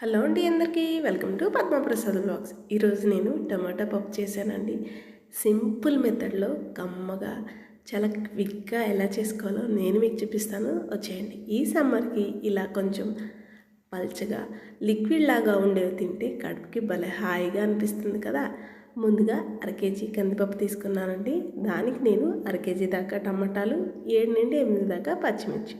Hello అండి అందరికీ welcome to Padma Prasad blogs. ఈరోజు నేను టమాటా పప్పు చేశానండి. సింపుల్ మెథడ్లో కమ్మగా చాలా క్విక్గా ఎలా చేసుకోవాలో నేను మీకు చూపిస్తాను. వచ్చేయండి. ఈ సమ్మర్కి ఇలా కొంచెం పల్చగా లిక్విడ్ లాగా ఉండేవి తింటే కడుపుకి భలే హాయిగా అనిపిస్తుంది కదా. ముందుగా అర కేజీ కందిపప్పు తీసుకున్నానండి. దానికి నేను అర కేజీ దాకా టమాటాలు ఏడు నుండి ఎనిమిది దాకా పచ్చిమిర్చి.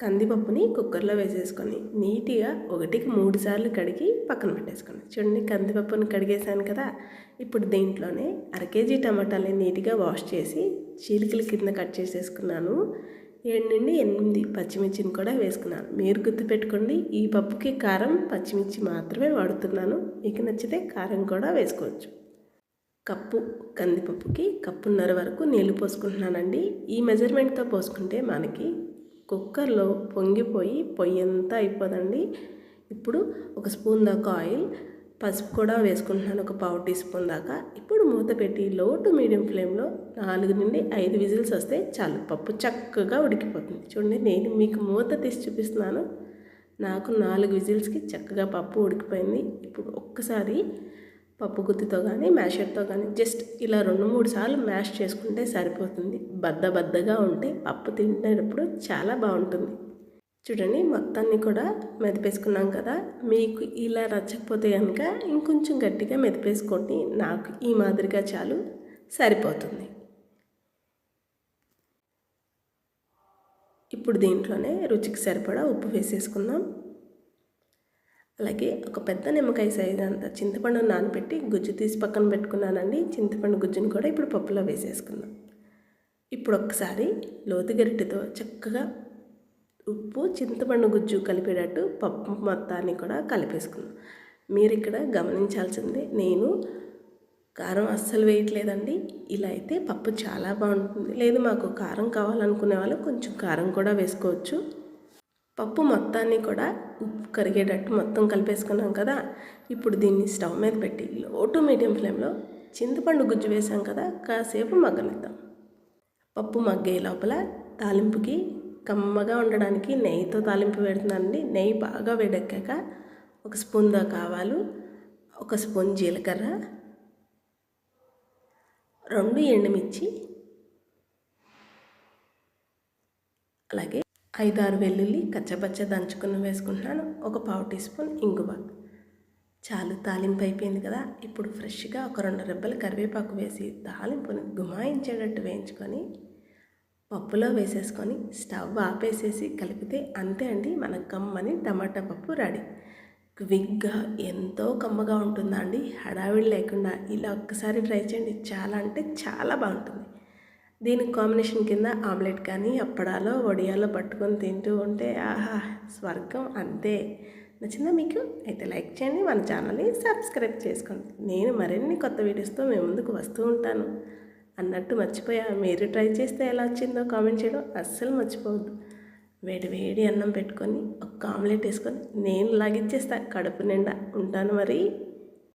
కందిపప్పుని కుక్కర్లో వేసేసుకొని నీట్గా ఒకటికి మూడు సార్లు కడిగి పక్కన పెట్టేసుకోండి. చూడండి కందిపప్పుని కడిగేసాను కదా. ఇప్పుడు దీంట్లోనే అర కేజీ టమాటాలని నీట్గా వాష్ చేసి చీలికల కింద కట్ చేసేసుకున్నాను. ఏడు నుండి ఎనిమిది పచ్చిమిర్చిని కూడా వేసుకున్నాను. మీరు గుర్తుపెట్టుకోండి ఈ పప్పుకి కారం పచ్చిమిర్చి మాత్రమే వాడుతున్నాను. మీకు నచ్చితే కారం కూడా వేసుకోవచ్చు. కప్పు కందిపప్పుకి కప్పున్నర వరకు నీళ్ళు పోసుకుంటున్నానండి. ఈ మెజర్మెంట్తో పోసుకుంటే మనకి కుక్కర్లో పొంగిపోయి పొయ్యి అంతా అయిపోదండి. ఇప్పుడు ఒక స్పూన్ దాకా ఆయిల్ పసుపు కూడా వేసుకుంటున్నాను ఒక పావు టీ స్పూన్ దాకా. ఇప్పుడు మూత పెట్టి లో టు మీడియం ఫ్లేమ్లో నాలుగు నుండి ఐదు విజిల్స్ వస్తే చాలు. పప్పు చక్కగా ఉడికిపోతుంది. చూడండి నేను మీకు మూత తీసి చూపిస్తున్నాను. నాకు నాలుగు విజిల్స్కి చక్కగా పప్పు ఉడికిపోయింది. ఇప్పుడు ఒక్కసారి పప్పు గుత్తితో కానీ మ్యాషర్తో కానీ జస్ట్ ఇలా రెండు మూడు సార్లు మ్యాష్ చేసుకుంటే సరిపోతుంది. బద్ద బద్దగా ఉంటే పప్పు తింటేటప్పుడు చాలా బాగుంటుంది. చూడండి మొత్తాన్ని కూడా మెదిపేసుకున్నాం కదా. మీకు ఇలా రచ్చకపోతే కనుక ఇంకొంచెం గట్టిగా మెదిపేసుకోండి. నాకు ఈ మాదిరిగా చాలు. సరిపోతుంది. ఇప్పుడు దీంట్లోనే రుచికి సరిపడా ఉప్పు వేసేసుకుందాం. అలాగే ఒక పెద్ద నిమ్మకాయ సైజ్ అంత చింతపండు నానబెట్టి గుజ్జు తీసి పక్కన పెట్టుకున్నానండి. చింతపండు గుజ్జును కూడా ఇప్పుడు పప్పులో వేసేసుకుందాం. ఇప్పుడు ఒక్కసారి లోతు గరిటెతో చక్కగా ఉప్పు చింతపండు గుజ్జు కలిపేటట్టు పప్పు మొత్తాన్ని కూడా కలిపేసుకుందాం. మీరు ఇక్కడ గమనించాల్సిందే నేను కారం అస్సలు వేయట్లేదండి. ఇలా అయితే పప్పు చాలా బాగుంటుంది. లేదు మాకు కారం కావాలనుకునే వాళ్ళు కొంచెం కారం కూడా వేసుకోవచ్చు. పప్పు మొత్తాన్ని కూడా ఉప్పు కరిగేటట్టు మొత్తం కలిపేసుకున్నాం కదా ఇప్పుడు దీన్ని స్టవ్ మీద పెట్టి లో టు మీడియం ఫ్లేమ్లో చింతపండు గుజ్జు వేసాం కదా కాసేపు మగ్గనిద్దాం. పప్పు మగ్గే లోపల తాలింపుకి కమ్మగా ఉండడానికి నెయ్యితో తాలింపు పెడుతున్నానండి. నెయ్యి బాగా వేడెక్కాక ఒక స్పూన్ దాకా ఆవాలు ఒక స్పూన్ జీలకర్ర రెండు ఎండుమిర్చి అలాగే ఐదారు వెల్లుల్లి కచ్చపచ్చ దంచుకుని వేసుకుంటున్నాను. ఒక పావు టీ స్పూన్ ఇంగువ. చాలు తాలింపు అయిపోయింది కదా. ఇప్పుడు ఫ్రెష్గా ఒక రెండు రెబ్బలు కరివేపాకు వేసి తాలింపుని గుమాయించేటట్టు వేయించుకొని పప్పులో వేసేసుకొని స్టవ్ ఆపేసేసి కలిపితే అంతే అండి మన కమ్మని టమాటా పప్పు రెడీ. క్విక్గా ఎంతో కమ్మగా ఉంటుందా అండి? హడావిడి లేకుండా ఇలా ఒక్కసారి ట్రై చేయండి. చాలా అంటే చాలా బాగుంటుంది. దీనికి కాంబినేషన్ కింద ఆమ్లెట్ కానీ అప్పడాలో వడియాలో పట్టుకొని తింటూ ఉంటే ఆహా స్వర్గం అంతే. నచ్చిందా మీకు? అయితే లైక్ చేయండి మన ఛానల్ని సబ్స్క్రైబ్ చేసుకోండి. నేను మరిన్ని కొత్త వీడియోస్తో మేము ముందుకు వస్తూ ఉంటాను. అన్నట్టు మర్చిపోయా మీరు ట్రై చేస్తే ఎలా వచ్చిందో కామెంట్ చేయడం అస్సలు మర్చిపోవద్దు. వేడి వేడి అన్నం పెట్టుకొని ఒక ఆమ్లెట్ వేసుకొని నేను లాగిచ్చేస్తా కడుపు నిండా. ఉంటాను మరి.